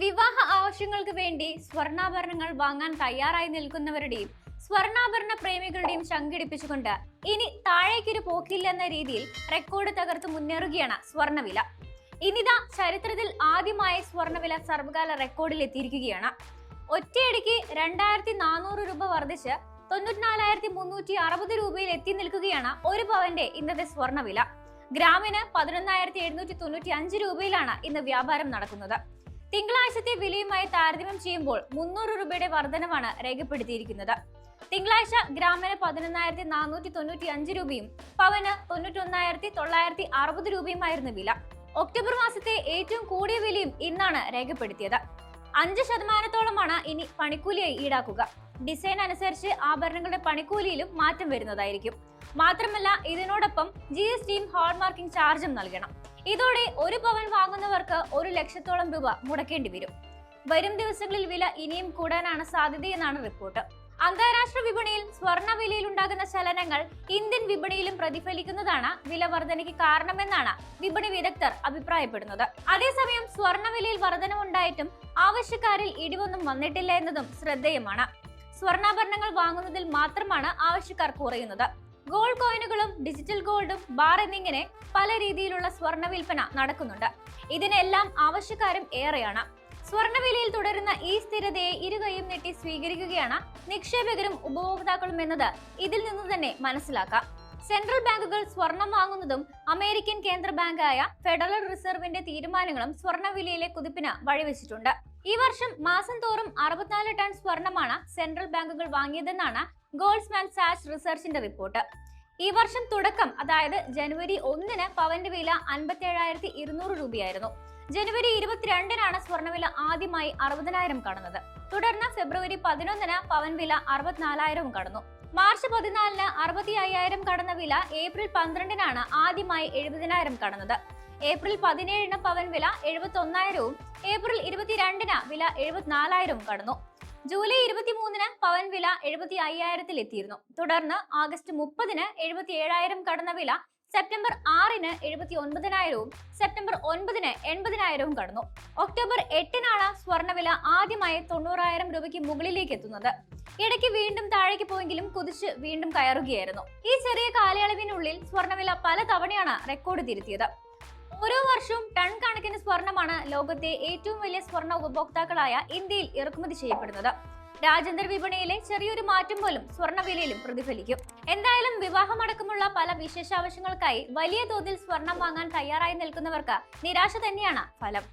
വിവാഹ ആവശ്യങ്ങൾക്ക് വേണ്ടി സ്വർണാഭരണങ്ങൾ വാങ്ങാൻ തയ്യാറായി നിൽക്കുന്നവരുടെയും സ്വർണാഭരണ പ്രേമികളുടെയും ശങ്കിടിപ്പിച്ചുകൊണ്ട് ഇനി താഴേക്കൊരു പോക്കില്ലെന്ന രീതിയിൽ റെക്കോർഡ് തകർത്ത് മുന്നേറുകയാണ് സ്വർണവില. ഇനിതാ ചരിത്രത്തിൽ ആദ്യമായി സ്വർണവില സർവകാല റെക്കോർഡിൽ എത്തിയിരിക്കുകയാണ്. ഒറ്റയടിക്ക് രണ്ടായിരത്തി നാനൂറ് രൂപ വർദ്ധിച്ച് തൊണ്ണൂറ്റിനാലായിരത്തി മുന്നൂറ്റി അറുപത് രൂപയിൽ എത്തി നിൽക്കുകയാണ് ഒരു പവന്റെ ഇന്നത്തെ സ്വർണവില. ഗ്രാമിന് പതിനൊന്നായിരത്തി എഴുന്നൂറ്റി തൊണ്ണൂറ്റി അഞ്ച് രൂപയിലാണ് ഇന്ന് വ്യാപാരം നടക്കുന്നത്. തിങ്കളാഴ്ചത്തെ വിലയുമായി താരതമ്യം ചെയ്യുമ്പോൾ മുന്നൂറ് രൂപയുടെ വർധനമാണ് രേഖപ്പെടുത്തിയിരിക്കുന്നത്. തിങ്കളാഴ്ച ഗ്രാമിന് പതിനൊന്നായിരത്തി നാനൂറ്റി തൊണ്ണൂറ്റി അഞ്ച് രൂപയും പവന് തൊണ്ണൂറ്റി ഒന്നായിരത്തി തൊള്ളായിരത്തി അറുപത് രൂപയുമായിരുന്നു വില. ഒക്ടോബർ മാസത്തെ ഏറ്റവും കൂടിയ വിലയും ഇന്നാണ് രേഖപ്പെടുത്തിയത്. അഞ്ച് ശതമാനത്തോളമാണ് ഇനി പണിക്കൂലിയായി ഈടാക്കുക. ഡിസൈൻ അനുസരിച്ച് ആഭരണങ്ങളുടെ പണിക്കൂലിയിലും മാറ്റം വരുന്നതായിരിക്കും. മാത്രമല്ല ഇതിനോടൊപ്പം ജി എസ് ടിയും ഹോൾമാർക്കിംഗ് ചാർജും നൽകണം. ഇതോടെ ഒരു പവൻ വാങ്ങുന്നവർക്ക് ഒരു ലക്ഷത്തോളം രൂപ മുടക്കേണ്ടി വരും. വരും ദിവസങ്ങളിൽ വില ഇനിയും കൂടാനാണ് സാധ്യതയെന്നാണ് റിപ്പോർട്ട്. അന്താരാഷ്ട്ര വിപണിയിൽ സ്വർണ വിലയിൽ ഉണ്ടാകുന്ന ചലനങ്ങൾ ഇന്ത്യൻ വിപണിയിലും പ്രതിഫലിക്കുന്നതാണ് വില വർധനയ്ക്ക് കാരണമെന്നാണ് വിപണി വിദഗ്ധർ അഭിപ്രായപ്പെടുന്നത്. അതേസമയം സ്വർണ വിലയിൽ വർധനമുണ്ടായിട്ടും ആവശ്യക്കാരിൽ ഇടിവൊന്നും വന്നിട്ടില്ല എന്നതും ശ്രദ്ധേയമാണ്. സ്വർണാഭരണങ്ങൾ വാങ്ങുന്നതിൽ മാത്രമാണ് ആവശ്യക്കാർ കുറയുന്നത്. ഗോൾഡ് കോയിനുകളും ഡിജിറ്റൽ ഗോൾഡും ബാർ എന്നിങ്ങനെ പല രീതിയിലുള്ള സ്വർണ വിൽപ്പന നടക്കുന്നുണ്ട്. ഇതിനെല്ലാം ആവശ്യക്കാരും ഏറെയാണ്. സ്വർണവിലയിൽ തുടരുന്ന ഈ സ്ഥിരതയെ ഇരുകൈയും നീട്ടി സ്വീകരിക്കുകയാണ് നിക്ഷേപകരും ഉപഭോക്താക്കളും എന്നത് ഇതിൽ നിന്ന് തന്നെ മനസ്സിലാക്കാം. സെൻട്രൽ ബാങ്കുകൾ സ്വർണം വാങ്ങുന്നതും അമേരിക്കൻ കേന്ദ്ര ബാങ്കായ ഫെഡറൽ റിസർവിന്റെ തീരുമാനങ്ങളും സ്വർണവിലയിലെ കുതിപ്പിന് വഴിവെച്ചിട്ടുണ്ട്. ഈ വർഷം മാസം തോറും അറുപത്തിനാല് ടൺ സ്വർണമാണ് സെൻട്രൽ ബാങ്കുകൾ വാങ്ങിയതെന്നാണ് ഗോൾഡ്സ്മാൻ സാച്ച് റിസർച്ചിന്റെ റിപ്പോർട്ട്. ഈ വർഷം തുടക്കം അതായത് ജനുവരി ഒന്നിന് പവന്റെ വില അൻപത്തി ഏഴായിരത്തി ഇരുന്നൂറ് രൂപയായിരുന്നു. ജനുവരി ഇരുപത്തിരണ്ടിനാണ് സ്വർണവില ആദ്യമായി അറുപതിനായിരം കടന്നത്. തുടർന്ന് ഫെബ്രുവരി പതിനൊന്നിന് പവൻ വില അറുപത്തിനാലായിരവും കടന്നു. മാർച്ച് പതിനാലിന് അറുപത്തി അയ്യായിരം കടന്ന വില ഏപ്രിൽ പന്ത്രണ്ടിനാണ് ആദ്യമായി എഴുപതിനായിരം കടന്നത്. ഏപ്രിൽ പതിനേഴിന് പവൻ വില എഴുപത്തി ഒന്നായിരവും ഏപ്രിൽ ഇരുപത്തിരണ്ടിന് വില എഴുപത്തിനാലായിരവും കടന്നു. ജൂലൈ ഇരുപത്തിമൂന്നിന് പവൻ വില എഴുപത്തി അയ്യായിരത്തിൽ എത്തിയിരുന്നു തുടർന്ന് ആഗസ്റ്റ് മുപ്പതിന് എഴുപത്തി ഏഴായിരം കടന്ന വില സെപ്റ്റംബർ ആറിന് എഴുപത്തി ഒൻപതിനായിരവും സെപ്റ്റംബർ ഒൻപതിന് എൺപതിനായിരവും കടന്നു. ഒക്ടോബർ എട്ടിനാണ് സ്വർണവില ആദ്യമായി തൊണ്ണൂറായിരം രൂപയ്ക്ക് മുകളിലേക്ക് എത്തുന്നത്. ഇടയ്ക്ക് വീണ്ടും താഴേക്ക് പോയെങ്കിലും കുതിച്ച് വീണ്ടും കയറുകയായിരുന്നു. ഈ ചെറിയ കാലയളവിനുള്ളിൽ സ്വർണവില പല തവണയാണ് റെക്കോർഡ് തിരുത്തിയത്. ഓരോ വർഷവും ടൺ കണക്കിന് സ്വർണമാണ് ലോകത്തെ ഏറ്റവും വലിയ സ്വർണ ഉപഭോക്താക്കളായ ഇന്ത്യയിൽ ഇറക്കുമതി ചെയ്യപ്പെടുന്നത്. രാജ്യാന്തര വിപണിയിലെ ചെറിയൊരു മാറ്റം പോലും സ്വർണവിലയിലും പ്രതിഫലിക്കും. എന്തായാലും വിവാഹമടക്കമുള്ള പല വിശേഷാവശ്യങ്ങൾക്കായി വലിയ തോതിൽ സ്വർണം വാങ്ങാൻ തയ്യാറായി നിൽക്കുന്നവർക്ക് നിരാശ തന്നെയാണ് ഫലം.